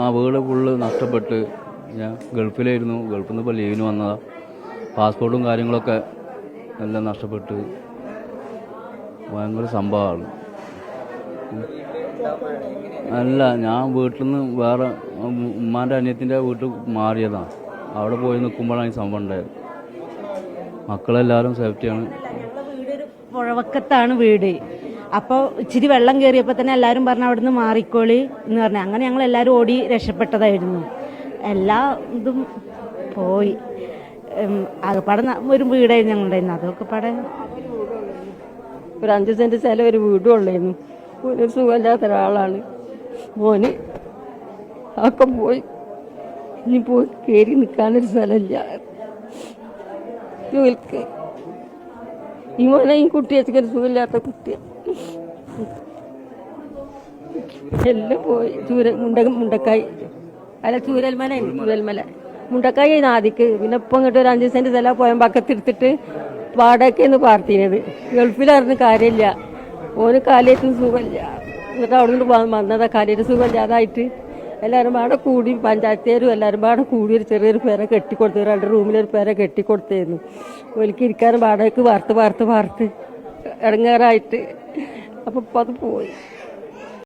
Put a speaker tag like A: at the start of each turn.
A: ആ വീട് ഫുള്ള് നഷ്ടപ്പെട്ട്. ഞാൻ ഗൾഫിലായിരുന്നു. ഗൾഫിൽ നിന്ന് ഇപ്പോൾ ലീവിന് വന്നതാണ് പാസ്പോർട്ടും കാര്യങ്ങളൊക്കെ എല്ലാം നഷ്ടപ്പെട്ട്. ഭയങ്കര സംഭവമാണ് അല്ല ഞാൻ വീട്ടിൽ നിന്ന് വേറെ ഉമ്മാന്റെ അനിയത്തിന്റെ വീട്ടിൽ മാറിയതാണ് അവിടെ പോയി നിൽക്കുമ്പോഴാണ് ഈ സംഭവം ഉണ്ടായത്. മക്കളെല്ലാവരും സേഫ്റ്റിയാണ്
B: പുഴവക്കത്താണ് വീട്. അപ്പോൾ ഇച്ചിരി വെള്ളം കയറിയപ്പോൾ തന്നെ എല്ലാവരും പറഞ്ഞു അവിടുന്ന് മാറിക്കോളി എന്ന് പറഞ്ഞു. അങ്ങനെ ഞങ്ങൾ എല്ലാവരും ഓടി രക്ഷപ്പെട്ടതായിരുന്നു. എല്ലാ ഇതും പോയി. ആകെപ്പാടെ ഒരു വീടായിരുന്നു ഞങ്ങളുണ്ടായിരുന്നു അതൊക്കെ പാടെ
C: ഒരു അഞ്ച് സെന്റ് സ്ഥലം ഒരു വീടും ഉള്ളായിരുന്നു. ഒരു സുഖമില്ലാത്ത ഒരാളാണ്. മോന് ഒക്കെ പോയി. ഇനി പോയി കയറി നിൽക്കാനൊരു സ്ഥലമില്ല. ജോലിക്ക്. ഈ മോനെ ഈ കുട്ടി വെച്ചൊരു സുഖമില്ലാത്ത കുട്ടിയെ എല്ലാം പോയി. ചൂര മുണ്ട മുണ്ടക്കായി. അല്ല ചൂരൽമല ചൂരൽമല. മുണ്ടക്കായി ആദിക്ക് പിന്നെ ഇപ്പം ഇങ്ങോട്ട് ഒരു അഞ്ച് സെന്റ് സ്ഥലം പോയാൽ പക്കത്തെടുത്തിട്ട് വാടകയ്ക്കാണ് പാർത്തിയത് ഗൾഫിലായിരുന്നു കാര്യമില്ല. ഓന് കാലിയേറ്റും സുഖമില്ല. എന്നിട്ട് അവിടെ നിന്ന് വന്നതാ. കാലിയേറ്റ് സുഖമില്ലാതായിട്ട് എല്ലാവരും പാടെ കൂടി പഞ്ചായത്തേരും എല്ലാവരും പാടെ കൂടി ഒരു ചെറിയൊരു പേര കെട്ടിക്കൊടുത്തു രണ്ട് റൂമിലൊരു പേര കെട്ടിക്കൊടുത്തായിരുന്നു ഒലിക്ക് ഇരിക്കാനും വാടകയ്ക്ക് വാർത്ത് വാർത്ത് വാർത്ത് ഇടങ്ങേറായിട്ട്. അപ്പം അത് പോയി.